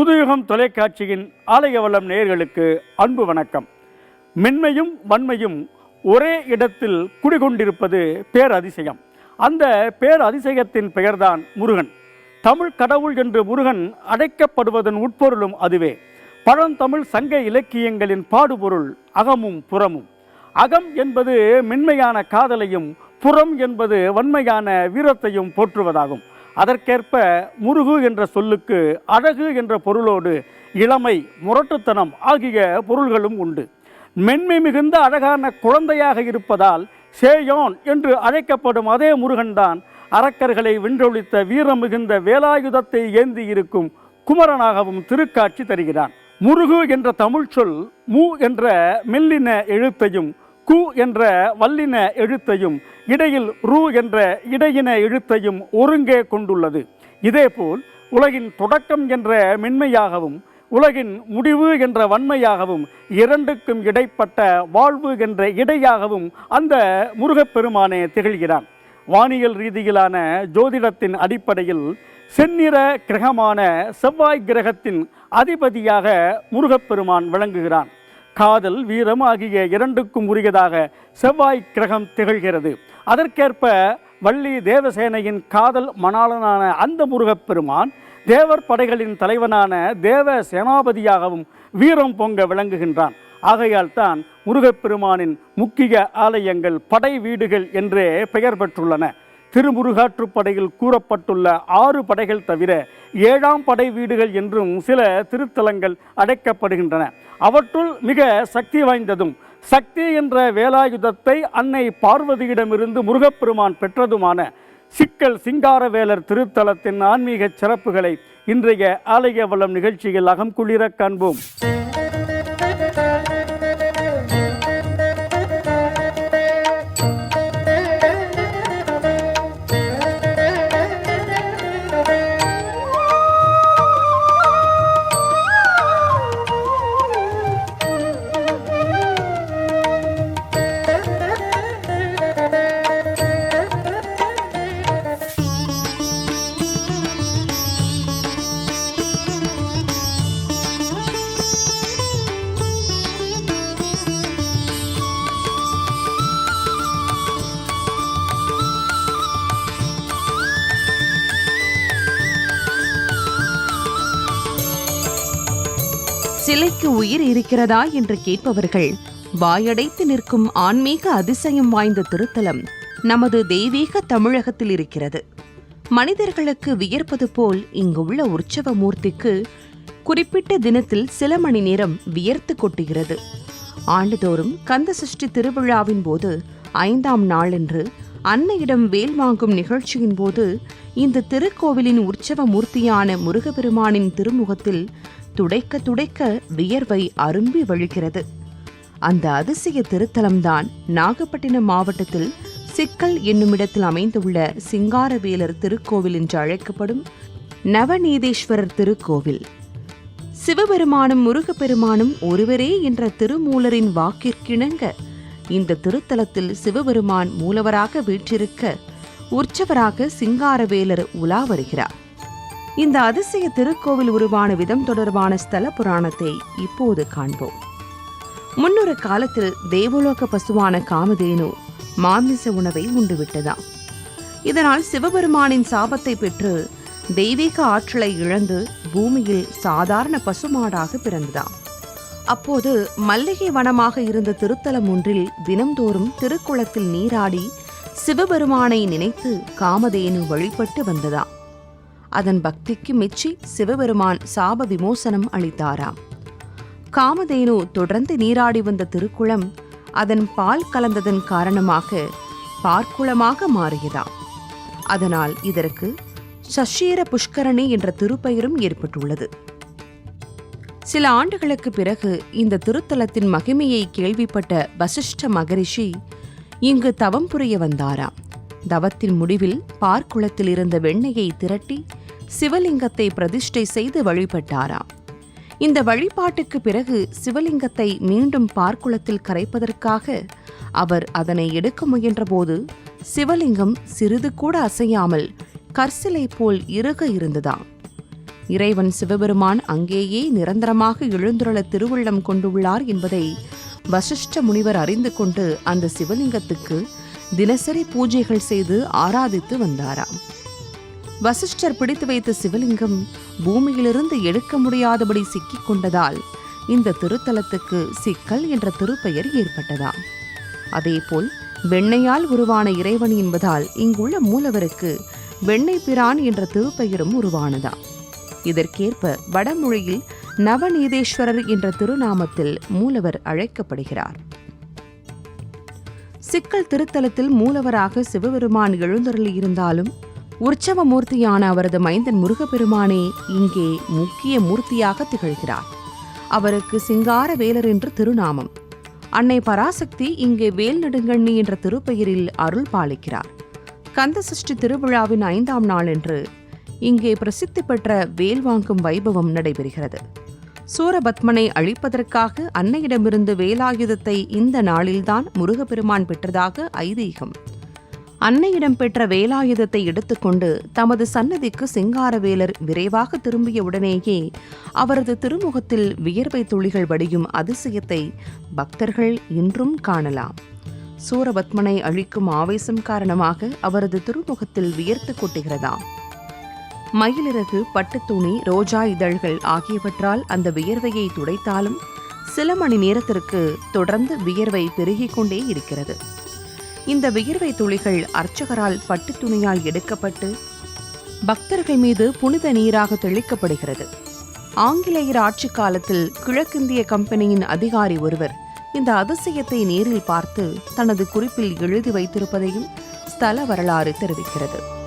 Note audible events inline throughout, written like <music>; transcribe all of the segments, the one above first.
புதுயுகம் தொலைக்காட்சியின் ஆலயவளம் நேயர்களுக்கு அன்பு வணக்கம். மென்மையும் வன்மையும் ஒரே இடத்தில் குடிகொண்டிருப்பது பேரதிசயம். அந்த பேரதிசயத்தின் பெயர்தான் முருகன். தமிழ் கடவுள் என்று முருகன் அழைக்கப்படுவதன் உட்பொருளும் அதுவே. பழந்தமிழ் சங்க இலக்கியங்களின் பாடுபொருள் அகமும் புறமும். அகம் என்பது மென்மையான காதலையும் புறம் என்பது வன்மையான வீரத்தையும் போற்றுவதாகும். அதற்கேற்ப முருகு என்ற சொல்லுக்கு அழகு என்ற பொருளோடு இளமை முரட்டுத்தனம் ஆகிய பொருள்களும் உண்டு. மென்மை மிகுந்த அழகான குழந்தையாக இருப்பதால் சேயோன் என்று அழைக்கப்படும் அதே முருகன்தான் அரக்கர்களை வென்றொழித்த வீரம் மிகுந்த வேலாயுதத்தை ஏந்தி இருக்கும் குமரனாகவும் திருக்காட்சி தருகிறான். முருகு என்ற தமிழ் சொல் மு என்ற மெல்லின எழுத்தையும் கு என்ற வல்லின எழுத்தையும் இடையில் ரு என்ற இடையின எழுத்தையும் ஒருங்கே கொண்டுள்ளது. இதேபோல் உலகின் தொடக்கம் என்ற மென்மையாகவும் உலகின் முடிவு என்ற வன்மையாகவும் இரண்டுக்கும் இடைப்பட்ட வாழ்வு என்ற இடையாகவும் அந்த முருகப்பெருமானே திகழ்கிறான் வானியல் ரீதியிலான ஜோதிடத்தின் அடிப்படையில் செந்நிற கிரகமான செவ்வாய் கிரகத்தின் அதிபதியாக முருகப்பெருமான் விளங்குகிறான் காதல் வீரம் ஆகிய இரண்டுக்கும் உரியதாக செவ்வாய் கிரகம் திகழ்கிறது. அதற்கேற்ப வள்ளி தேவசேனையின் காதல் மணாளனான அந்த முருகப்பெருமான் தேவர் படைகளின் தலைவனான தேவ சேனாபதியாகவும் வீரம் பொங்க விளங்குகின்றான். ஆகையால் தான் முருகப்பெருமானின் முக்கிய ஆலயங்கள் படை வீடுகள் என்றே பெயர் பெற்றுள்ளன. திருமுருகாற்றுப்படையில் கூறப்பட்டுள்ள ஆறு படைகள் தவிர ஏழாம் படை வீடுகள் என்றும் சில திருத்தலங்கள் அடைக்கப்படுகின்றன. அவற்றுள் மிக சக்தி வாய்ந்ததும் சக்தி என்ற வேலாயுதத்தை அன்னை பார்வதியிடமிருந்து முருகப்பெருமான் பெற்றதுமான சிக்கல் சிங்காரவேலர் திருத்தலத்தின் ஆன்மீக சிறப்புகளை இன்றைய ஆலய வளம் நிகழ்ச்சியில் அகம்குளிர காண்போம். சிலைக்கு உயிர் இருக்கிறதா என்று கேட்பவர்கள். வாயடைத்து நிற்கும் ஆன்மீக அதிசயம் வாய்ந்த திருத்தலம் நமது தெய்வீக தமிழகத்தில் இருக்கிறது. மனிதர்களுக்கு வியர்ப்பது போல் இங்குள்ள உற்சவ மூர்த்திக்கு குறிப்பிட்ட தினத்தில் சில மணி நேரம் வியர்த்து கொட்டுகிறது. ஆண்டுதோறும் கந்த சஷ்டி திருவிழாவின் போது ஐந்தாம் நாளன்று அன்னையிடம் வேல் வாங்கும் நிகழ்ச்சியின் போது இந்த திருக்கோவிலின் உற்சவ மூர்த்தியான முருகப்பெருமானின் திருமுகத்தில் துடைக்க துடைக்க வியர்வை அரும்பி வழிகிறது. அந்த அதிசய திருத்தலம்தான் நாகப்பட்டினம் மாவட்டத்தில் சிக்கல் என்னுமிடத்தில் அமைந்துள்ள சிங்காரவேலர் திருக்கோவில் என்று அழைக்கப்படும் நவநீதேஸ்வரர் திருக்கோவில். சிவபெருமானும் முருகப்பெருமானும் ஒருவரே என்ற திருமூலரின் வாக்கிற்கிணங்க இந்த திருத்தலத்தில் சிவபெருமான் மூலவராக வீற்றிருக்க உற்சவராக சிங்காரவேலர் உலா வருகிறார். இந்த அதிசய திருக்கோவில் உருவான விதம் தொடர்பான ஸ்தல புராணத்தை இப்போது காண்போம். முன்னொரு காலத்தில் தேவலோக பசுவான காமதேனு மாமிச உணவை உண்டுவிட்டதாம் இதனால் சிவபெருமானின் சாபத்தை பெற்று தெய்வீக ஆற்றலை இழந்து பூமியில் சாதாரண பசுமாடாக பிறந்ததாம் அப்போது மல்லிகை வனமாக இருந்த திருத்தலம் ஒன்றில் தினம்தோறும் திருக்குளத்தில் நீராடி சிவபெருமானை நினைத்து காமதேனு வழிபட்டு வந்ததாம் அதன் பக்திக்கு மெச்சி சிவபெருமான் சாப விமோசனம் அளித்தாராம். காமதேனு தொடர்ந்து நீராடி வந்த திருக்குளம் அதன் பால் கலந்ததன் காரணமாக பார்க்குளமாக மாறியதாம். அதனால் இதற்கு சஷீர புஷ்கரணி என்ற திருப்பெயரும் ஏற்பட்டுள்ளது. சில ஆண்டுகளுக்கு பிறகு இந்த திருத்தலத்தின் மகிமையை கேள்விப்பட்ட வசிஷ்ட மகரிஷி இங்கு தவம் புரிய வந்தாராம். தவத்தின் முடிவில் பார்க்குளத்தில் இருந்த வெண்ணெயை திரட்டி சிவலிங்கத்தை பிரதிஷ்டை செய்து வழிபட்டாராம் இந்த வழிபாட்டுக்கு பிறகு சிவலிங்கத்தை மீண்டும் பார்க்குளத்தில் கரைப்பதற்காக அவர் அதனை எடுக்க முயன்றபோது சிவலிங்கம் சிறிது கூட அசையாமல் கற்சிலை போல் இறுக இருந்ததாம் இறைவன் சிவபெருமான் அங்கேயே நிரந்தரமாக எழுந்துருள திருவுள்ளம் கொண்டுள்ளார் என்பதை வசிஷ்ட முனிவர் அறிந்து கொண்டு அந்த சிவலிங்கத்துக்கு தினசரி பூஜைகள் செய்து ஆராதித்து வந்தாராம். வசிஷ்டர் பிடித்து வைத்த சிவலிங்கம் பூமியிலிருந்து எடுக்க முடியாதபடி சிக்கிக் கொண்டதால் இந்த திருத்தலத்துக்கு சிக்கல் என்ற திருப்பெயர் ஏற்பட்டதாம். அதேபோல் வெண்ணையால் உருவான இறைவன் என்பதால் இங்குள்ள மூலவருக்கு வெண்ணெய் பிரான் என்ற திருப்பெயரும் உருவானதாம். இதற்கேற்ப வடமொழியில் நவநீதேஸ்வரர் என்ற திருநாமத்தில் மூலவர் அழைக்கப்படுகிறார். சிக்கல் திருத்தலத்தில் மூலவராக சிவபெருமான் எழுந்தருளியிருந்தாலும் இருந்தாலும் உற்சவ மூர்த்தியான அவரது மைந்தன் முருகப்பெருமானே இங்கே முக்கிய மூர்த்தியாக திகழ்கிறார். அவருக்கு சிங்கார வேலர் என்று திருநாமம். அன்னை பராசக்தி இங்கே வேல் நெடுங்கண்ணி என்ற திருப்பெயரில் அருள் பாலிக்கிறார். கந்த சஷ்டி திருவிழாவின் ஐந்தாம் நாளன்று இங்கே பிரசித்தி பெற்ற வேல் வாங்கும் வைபவம் நடைபெறுகிறது. சூரபத்மனை அழிப்பதற்காக அன்னையிடமிருந்து வேலாயுதத்தை இந்த நாளில்தான் முருகப்பெருமான் பெற்றதாக ஐதீகம். அன்னையிடம் பெற்ற வேலாயுதத்தை எடுத்துக்கொண்டு தமது சன்னதிக்கு சிங்காரவேலர் விரைவாக திரும்பிய உடனேயே அவரது திருமுகத்தில் வியர்வை துளிகள் வடியும் அதிசயத்தை பக்தர்கள் இன்றும் காணலாம். சூரபத்மனை அழிக்கும் ஆவேசம் காரணமாக அவரது திருமுகத்தில் வியர்த்து கொட்டுகிறதாம் மயிலிறகு பட்டுத்துணி ரோஜா இதழ்கள் ஆகியவற்றால் அந்த வியர்வையை துடைத்தாலும் சில மணி நேரத்திற்கு தொடர்ந்து வியர்வை பெருகிக் கொண்டே இருக்கிறது. இந்த வியர்வை துளிகள் அர்ச்சகரால் பட்டுத் துணியால் எடுக்கப்பட்டு பக்தர்கள் மீது புனித நீராக தெளிக்கப்படுகிறது. ஆங்கிலேயர் ஆட்சி காலத்தில் கிழக்கிந்திய கம்பெனியின் அதிகாரி ஒருவர் இந்த அதிசயத்தை நேரில் பார்த்து தனது குறிப்பில் எழுதி வைத்திருப்பதையும் ஸ்தல வரலாறு தெரிவிக்கிறது.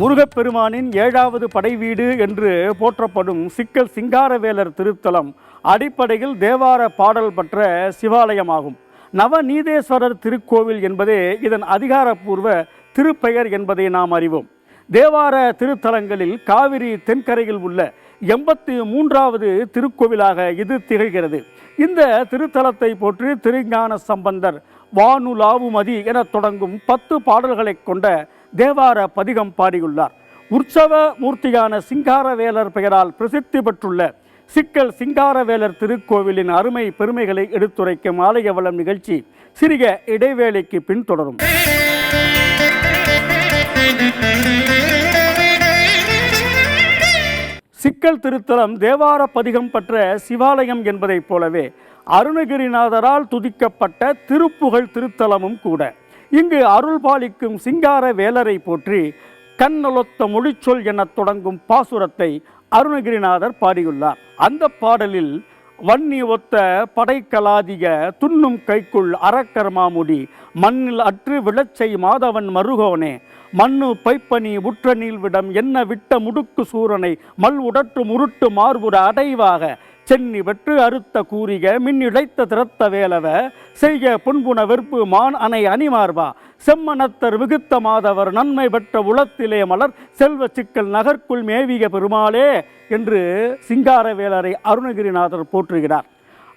முருகப்பெருமானின் ஏழாவது படை வீடு என்று போற்றப்படும் சிக்கல் சிங்காரவேலர் திருத்தலம் அடிப்படையில் தேவார பாடல் பெற்ற சிவாலயமாகும். நவநீதேஸ்வரர் திருக்கோவில் என்பதே இதன் அதிகாரப்பூர்வ திருப்பெயர் என்பதை நாம் அறிவோம். தேவார திருத்தலங்களில் காவிரி தென்கரையில் உள்ள எண்பத்தி மூன்றாவது திருக்கோவிலாக இது திகழ்கிறது. இந்த திருத்தலத்தை போற்றி திருஞான சம்பந்தர் வானுலாவுமதி என தொடங்கும் பத்து பாடல்களைக் கொண்ட தேவார பதிகம் பாடியுள்ளார். உற்சவ மூர்த்தியான சிங்காரவேலர் பெயரால் பிரசித்தி பெற்றுள்ள சிக்கல் சிங்காரவேலர் திருக்கோவிலின் அருமை பெருமைகளை எடுத்துரைக்கும் ஆலய வளம் நிகழ்ச்சி சிறிய இடைவேளைக்கு பின் தொடரும். சிக்கல் திருத்தலம் தேவார பதிகம் பெற்ற சிவாலயம் என்பதைப் போலவே அருணகிரிநாதரால் துதிக்கப்பட்ட திருப்புகழ் திருத்தலமும் கூட. இங்கு அருள் பாலிக்கும் சிங்கார வேலரை போற்றி கண்ணொலொத்த மொழிச்சொல் எனத் தொடங்கும் பாசுரத்தை அருணகிரிநாதர் பாடியுள்ளார். அந்த பாடலில் வன்னி ஒத்த படைக்கலாதிக துண்ணும் கைக்குள் அறக்கர் மாமுடி மண்ணில் அற்று விளச்சை மாதவன் மருகோனே மண்ணு பைப்பனி உற்ற நீள்விடம் என்ன விட்ட முடுக்கு சூரனை மல் உடற்று முருட்டு மார்புற அடைவாக சென்னி வெற்று அறுத்த கூறிக மின்னிழைத்த திறத்த வேலவ செய்க புன்புன வெற்பு மான் அணை அணிமார்பா. செம்மனத்தர் விகுத்த மாதவர் நன்மை பெற்ற உளத்திலே மலர் செல்வ சிக்கல் நகர்க்குள் மேவிய பெருமாளே என்று சிங்காரவேலரை அருணகிரிநாதர் போற்றுகிறார்.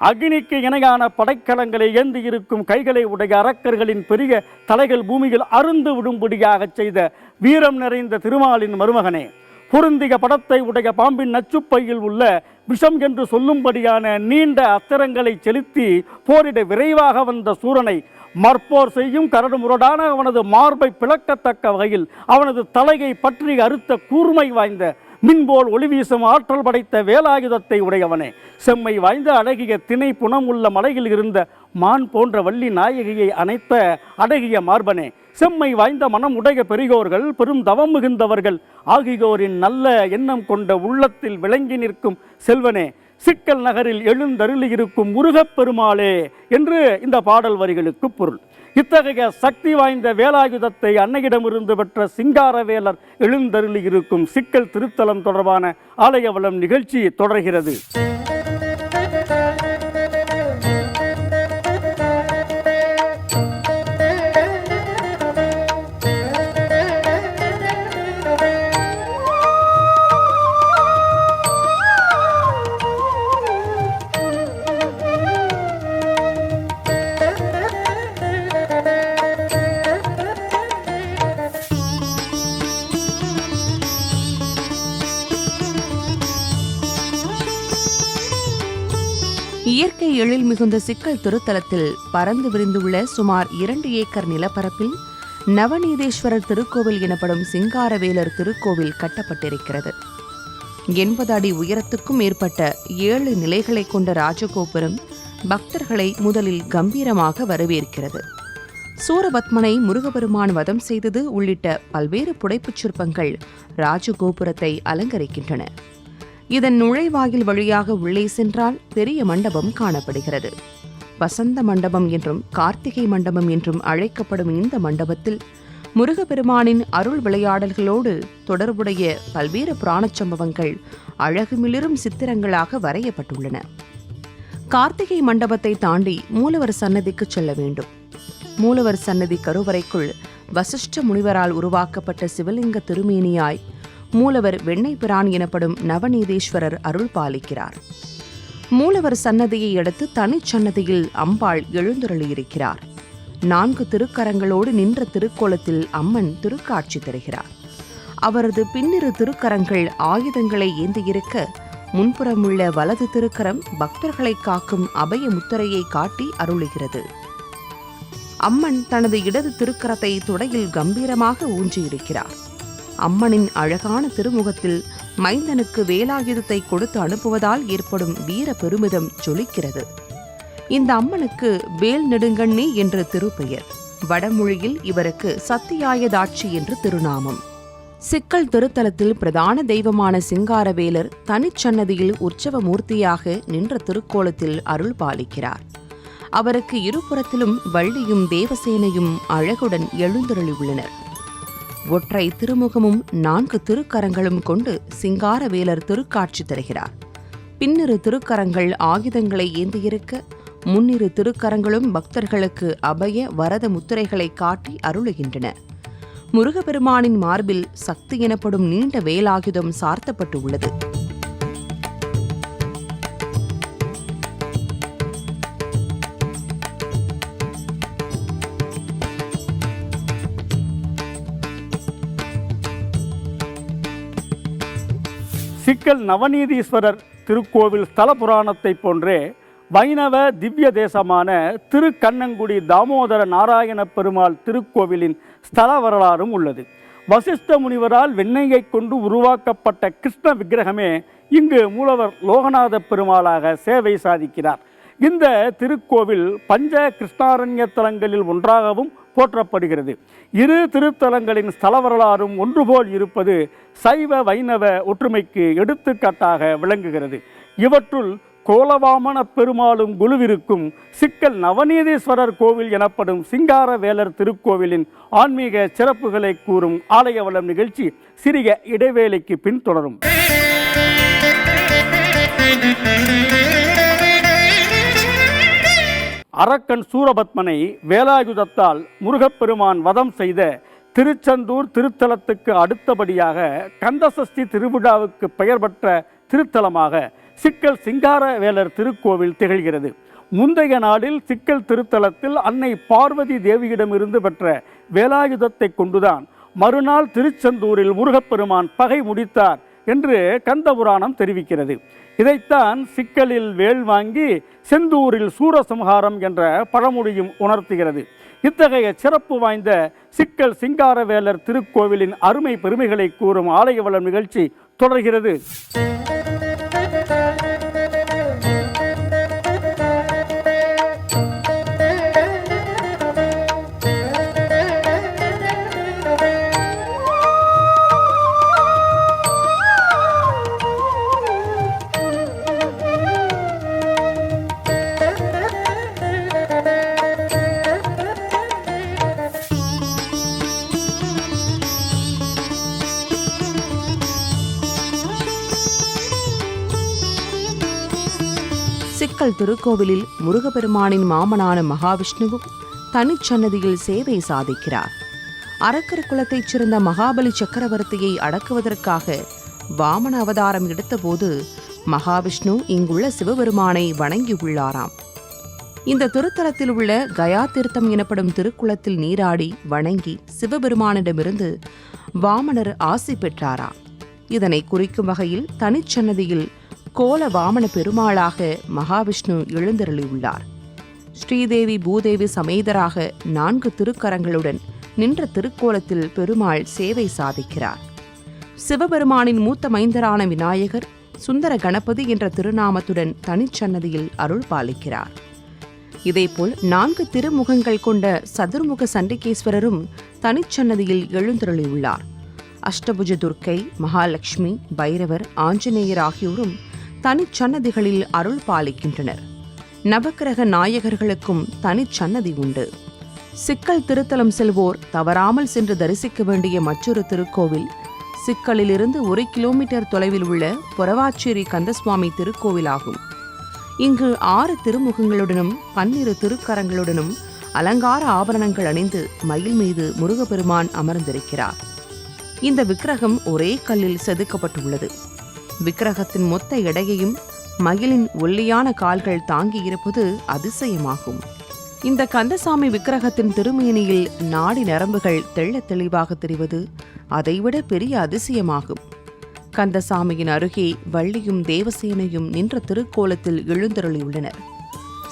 அக்னிக்கு இணையான படைக்கலங்களை ஏந்தி இருக்கும் கைகளை உடைய அரக்கர்களின் பெரிய தலைகள் பூமியில் அருந்து விடும்படியாகச் செய்த வீரம் நிறைந்த திருமாலின் மருமகனே. பொருந்திய படத்தை உடைய பாம்பின் நச்சுப்பையில் உள்ள விஷம் என்று சொல்லும்படியான நீண்ட அஸ்திரங்களை செலுத்தி போரிட விரைவாக வந்த சூரனை மற்போர் செய்யும் கரடு முரடான அவனது மார்பை பிளக்கத்தக்க வகையில் அவனது தலையை பற்றி அறுத்த கூர்மை வாய்ந்த மின்போல் ஒளி வீசும் ஆற்றல் படைத்த வேலாயுதத்தை உடையவனே. செம்மை வாய்ந்த அழகிய திணை புனம் உள்ள மலையில் இருந்த மான் போன்ற வள்ளி நாயகியை அணைத்த அழகிய மார்பனே. செம்மை வாய்ந்த மனம் உடைய பெரியோர்கள் பெரும் தவம் மிகுந்தவர்கள். ஆகியோரின் நல்ல எண்ணம் கொண்ட உள்ளத்தில் விளங்கி நிற்கும் செல்வனே சிக்கல் நகரில் எழுந்தருளி இருக்கும் முருகப் பெருமாளே என்று இந்த பாடல் வரிகளுக்கு பொருள். இத்தகைய சக்தி வாய்ந்த வேலாயுதத்தை அன்னையிடமிருந்து பெற்ற சிங்காரவேலர் எழுந்தருளி இருக்கும் சிக்கல் திருத்தலம் தொடர்பான ஆலயவளம் நிகழ்ச்சி தொடர்கிறது. எழில் மிகுந்த சிக்கல் திருத்தலத்தில் பறந்து விரிந்துள்ள சுமார் இரண்டு ஏக்கர் நிலப்பரப்பில் நவநீதேஸ்வரர் திருக்கோவில் எனப்படும் சிங்காரவேலர் திருக்கோவில் கட்டப்பட்டிருக்கிறது. எண்பது அடி உயரத்துக்கும் மேற்பட்ட ஏழு நிலைகளை கொண்ட ராஜகோபுரம் பக்தர்களை முதலில் கம்பீரமாக வரவேற்கிறது. சூரபத்மனை முருகபெருமான் வதம் செய்தது உள்ளிட்ட பல்வேறு புடைப்புச் சிற்பங்கள் ராஜகோபுரத்தை அலங்கரிக்கின்றன. இதன் நுழைவாயில் வழியாக உள்ளே சென்றால் பெரிய மண்டபம் காணப்படுகிறது. வசந்த மண்டபம் என்றும் கார்த்திகை மண்டபம் என்றும் அழைக்கப்படும் இந்த மண்டபத்தில் முருகப்பெருமானின் அருள் விளையாடல்களோடு தொடர்புடைய பல்வேறு புராணச் சம்பவங்கள் அழகுமிளிரும் சித்திரங்களாக வரையப்பட்டுள்ளன. கார்த்திகை மண்டபத்தை தாண்டி மூலவர் சன்னதிக்கு செல்ல வேண்டும். மூலவர் சன்னதி கருவறைக்குள் வசிஷ்ட முனிவரால் உருவாக்கப்பட்ட சிவலிங்க திருமேனியாய் மூலவர் வெண்ணை பிரான் எனப்படும் நவநீதேஸ்வரர் அருள் பாலிக்கிறார். மூலவர் சன்னதியை அடுத்து தனிச்சன்னதியில் அம்பாள் எழுந்தருளியிருக்கிறார். நான்கு திருக்கரங்களோடு நின்ற திருக்கோலத்தில் அம்மன் திருக்காட்சி தருகிறார். அவரது பின்னிரு திருக்கரங்கள் ஆயுதங்களை ஏந்தியிருக்க முன்புறமுள்ள வலது திருக்கரம் பக்தர்களை காக்கும் அபய முத்திரையை காட்டி அருளுகிறது. அம்மன் தனது இடது திருக்கரத்தை துடையில் கம்பீரமாக ஊன்றியிருக்கிறார். அம்மனின் அழகான திருமுகத்தில் மைந்தனுக்கு வேலாயுதத்தை கொடுத்து அனுப்புவதால் ஏற்படும் வீர பெருமிதம் ஜொலிக்கிறது. இந்த அம்மனுக்கு வேல் நெடுங்கண்ணி என்று திருப்பெயர். வடமொழியில் இவருக்கு சத்தியாயதாட்சி என்று திருநாமம். சிக்கல் திருத்தலத்தில் பிரதான தெய்வமான சிங்காரவேலர் தனிச்சன்னதியில் உற்சவ மூர்த்தியாக நின்ற திருக்கோலத்தில் அருள் பாலிக்கிறார். அவருக்கு இருபுறத்திலும் வள்ளியும் தேவசேனையும் அழகுடன் எழுந்தருளியுள்ளனர். ஒற்றை திருமுகமும் நான்கு திருக்கரங்களும் கொண்டு சிங்காரவேலர் திருக்காட்சி தருகிறார். பின்னிரு திருக்கரங்கள் ஆயுதங்களை ஏந்தியிருக்க முன்னிரு திருக்கரங்களும் பக்தர்களுக்கு அபய வரத முத்திரைகளை காட்டி அருளுகின்றன. முருகப்பெருமானின் மார்பில் சக்தி எனப்படும் நீண்ட வேலாயுதம் சார்த்தப்பட்டு சிக்கல் நவநீதீஸ்வரர் திருக்கோவில் ஸ்தல புராணத்தைப் போன்றே வைணவ திவ்ய தேசமான திருக்கண்ணங்குடி தாமோதர நாராயண பெருமாள் திருக்கோவிலின் ஸ்தல வரலாறும் உள்ளது. வசிஷ்ட முனிவரால் வெண்ணையை கொண்டு உருவாக்கப்பட்ட கிருஷ்ண விக்கிரகமே இங்கு மூலவர் லோகநாத பெருமாளாக சேவை சாதிக்கிறார். இந்த திருக்கோவில் பஞ்ச கிருஷ்ணாரண்ய தலங்களில் ஒன்றாகவும் போற்றப்படுகிறது. இரு திருத்தலங்களின் ஸ்தல வரலாறும் ஒன்றுபோல் இருப்பது சைவ வைணவ ஒற்றுமைக்கு எடுத்துக்காட்டாக விளங்குகிறது. இவற்றுள் கோலவாமன பெருமாளும் குழுவிருக்கும் சிக்கல் நவநீதீஸ்வரர் கோவில் எனப்படும் சிங்கார வேலர் திருக்கோவிலின் ஆன்மீக சிறப்புகளை கூறும் ஆலயவளம் நிகழ்ச்சி சிறிய இடைவேளைக்கு பின் தொடரும். அரக்கன் சூரபத்மனை வேலாயுதத்தால் முருகப்பெருமான் வதம் செய்த திருச்செந்தூர் திருத்தலத்துக்கு அடுத்தபடியாக கந்தசஷ்டி திருவிழாவுக்கு பெயர் பெற்ற திருத்தலமாக சிக்கல் சிங்கார வேலர் திருக்கோவில் திகழ்கிறது. முந்தைய நாளில் சிக்கல் திருத்தலத்தில் அன்னை பார்வதி தேவியிடமிருந்து பெற்ற வேலாயுதத்தை கொண்டுதான் மறுநாள் திருச்செந்தூரில் முருகப்பெருமான் பகை முடித்தார் என்று கந்தபுராணம் தெரிவிக்கிறது. இதைத்தான் சிக்கலில் வேல் வாங்கி செந்தூரில் சூரசம்ஹாரம் என்ற பழமொழியும் உணர்த்துகிறது. இத்தகைய சிறப்பு வாய்ந்த சிக்கல் சிங்காரவேலர் திருக்கோவிலின் அருமை பெருமைகளை கூறும் ஆலய வளம் நிகழ்ச்சி தொடர்கிறது. சிக்கல் திருக்கோவிலில் முருகப்பெருமானின் மாமனான மகாவிஷ்ணுவும் தனிச்சன்னதியில் சேவை சாதிக்கிறார். அரக்கர் குலத்தைச் சேர்ந்த மகாபலி சக்கரவர்த்தியை அடக்குவதற்காக வாமன அவதாரம் எடுத்தபோது மகாவிஷ்ணு இங்குள்ள சிவபெருமானை வணங்கியுள்ளாராம் இந்த திருத்தலத்தில் உள்ள கயா தீர்த்தம் எனப்படும் திருக்குளத்தில் நீராடி வணங்கி சிவபெருமானிடமிருந்து வாமனர் ஆசி பெற்றாராம். இதனை குறிக்கும் வகையில் தனிச்சன்னதியில் கோல வாமன பெருமாளாக மகாவிஷ்ணு எழுந்தருளியுள்ளார். ஸ்ரீதேவி பூதேவி சமேதராக நான்கு திருக்கரங்களுடன் நின்ற திருக்கோலத்தில் பெருமாள் சேவை சாதிக்கிறார். சிவபெருமானின் மூத்த மைந்தரான விநாயகர் சுந்தர கணபதி என்ற திருநாமத்துடன் தனிச்சன்னதியில் அருள் பாலிக்கிறார். இதேபோல் நான்கு திருமுகங்கள் கொண்ட சதுர்முக சண்டிகேஸ்வரரும் தனிச்சன்னதியில் எழுந்தருளியுள்ளார். அஷ்டபுஜ துர்க்கை மகாலட்சுமி பைரவர் ஆஞ்சநேயர் ஆகியோரும் தனிச்சன்னதிகளில் அருள் பாலிக்கின்றனர். நவக்கிரக நாயகர்களுக்கும் தனிச்சன்னதி உண்டு. சிக்கல் திருத்தலம் செல்வோர் தவறாமல் சென்று தரிசிக்க வேண்டிய மற்றொரு திருக்கோவில் சிக்கலிலிருந்து ஒரு கிலோமீட்டர் தொலைவில் உள்ள பொறவாச்சேரி கந்தசுவாமி திருக்கோவிலாகும். இங்கு ஆறு திருமுகங்களுடனும் பன்னிரு திருக்கரங்களுடனும் அலங்கார ஆபரணங்கள் அணிந்து மயில் மீது முருகப்பெருமான் அமர்ந்திருக்கிறார். இந்த விக்கிரகம் ஒரே கல்லில் செதுக்கப்பட்டுள்ளது. விக்கிரகத்தின் மொத்த எடையையும் மயிலின் ஒல்லியான கால்கள் தாங்கியிருப்பது அதிசயமாகும். இந்த கந்தசாமி விக்கிரகத்தின் திருமேனியில் நாடி நரம்புகள் தெள்ள தெளிவாக தெரிவது அதைவிட பெரிய அதிசயமாகும். கந்தசாமியின் அருகே வள்ளியும் தேவசேனையும் நின்ற திருக்கோலத்தில் எழுந்தருளியுள்ளனர்.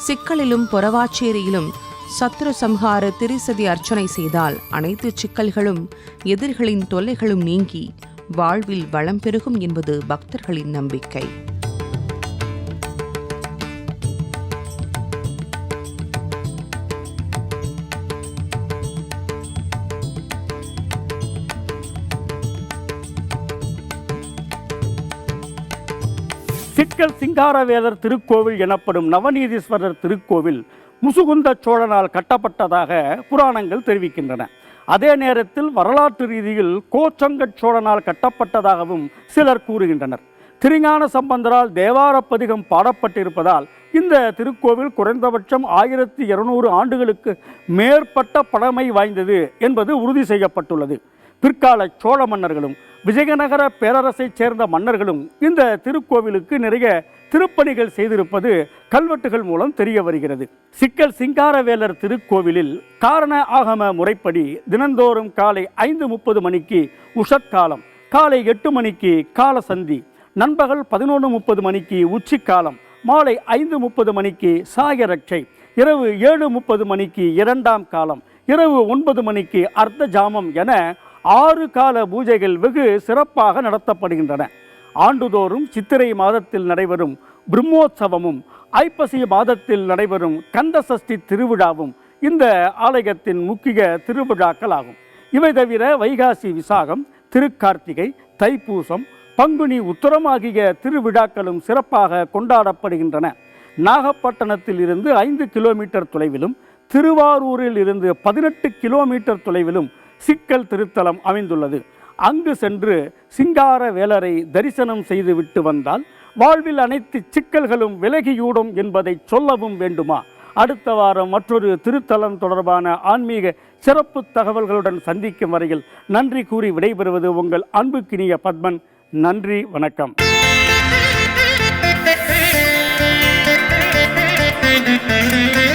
சிக்கலிலும் பொறவாச்சேரியிலும் சத்ரு சம்ஹார திரிசதி அர்ச்சனை செய்தால் அனைத்து சிக்கல்களும் எதிரிகளின் தொல்லைகளும் நீங்கி வாழ்வில் வளம் பெருகும் என்பது பக்தர்களின் நம்பிக்கை. சிக்கல் சிங்காரவேதர் திருக்கோவில் எனப்படும் நவநீதீஸ்வரர் திருக்கோவில் முசுகுந்த சோழனால் கட்டப்பட்டதாக புராணங்கள் தெரிவிக்கின்றன. அதே நேரத்தில் வரலாற்று ரீதியில் கோச்சங்கட் சோழனால் கட்டப்பட்டதாகவும் சிலர் கூறுகின்றனர். திருஞான சம்பந்தரால் தேவாரப்பதிகம் பாடப்பட்டிருப்பதால் இந்த திருக்கோவில் குறைந்தபட்சம் ஆயிரத்தி இருநூறு ஆண்டுகளுக்கு மேற்பட்ட பழமை வாய்ந்தது என்பது உறுதி செய்யப்பட்டுள்ளது. பிற்கால சோழ மன்னர்களும் விஜயநகர பேரரசைச் சேர்ந்த மன்னர்களும் இந்த திருக்கோவிலுக்கு நிறைய திருப்பணிகள் செய்திருப்பது கல்வெட்டுகள் மூலம் தெரிய வருகிறது. சிக்கல் சிங்காரவேலர் திருக்கோவிலில் காரண ஆகம முறைப்படி தினந்தோறும் காலை ஐந்து முப்பது மணிக்கு உஷத்காலம் காலை எட்டு மணிக்கு காலசந்தி நண்பகல் பதினொன்று முப்பது மணிக்கு உச்சிக்காலம் மாலை ஐந்து முப்பது மணிக்கு சாயரட்சை இரவு ஏழு முப்பது மணிக்கு இரண்டாம் காலம் இரவு ஒன்பது மணிக்கு அர்த்த ஜாமம் என ஆறு கால பூஜைகள் வெகு சிறப்பாக நடத்தப்படுகின்றன. ஆண்டுதோறும் சித்திரை மாதத்தில் நடைபெறும் பிரம்மோற்சவமும் ஐப்பசி மாதத்தில் நடைபெறும் கந்த சஷ்டி திருவிழாவும் இந்த ஆலயத்தின் முக்கிய திருவிழாக்கள் ஆகும் இவை தவிர வைகாசி விசாகம் திருக்கார்த்திகை தைப்பூசம் பங்குனி உத்தரம் ஆகிய திருவிழாக்களும் சிறப்பாக கொண்டாடப்படுகின்றன. நாகப்பட்டினத்தில் இருந்து ஐந்து கிலோமீட்டர் தொலைவிலும் திருவாரூரில் இருந்து பதினெட்டு கிலோமீட்டர் தொலைவிலும் சிக்கல் திருத்தலம் அமைந்துள்ளது. அங்கு சென்று சிங்கார வேலரை தரிசனம் செய்துவிட்டு வந்தால் வாழ்வில் அனைத்து சிக்கல்களும் விலகியூடும் என்பதை சொல்லவும் வேண்டுமா? அடுத்த வாரம் மற்றொரு திருத்தலம் தொடர்பான ஆன்மீக சிறப்பு தகவல்களுடன் சந்திக்கும் வரையில் நன்றி கூறி விடைபெறுவது உங்கள் அன்புக்கினிய பத்மன். நன்றி வணக்கம். Thank <laughs> you.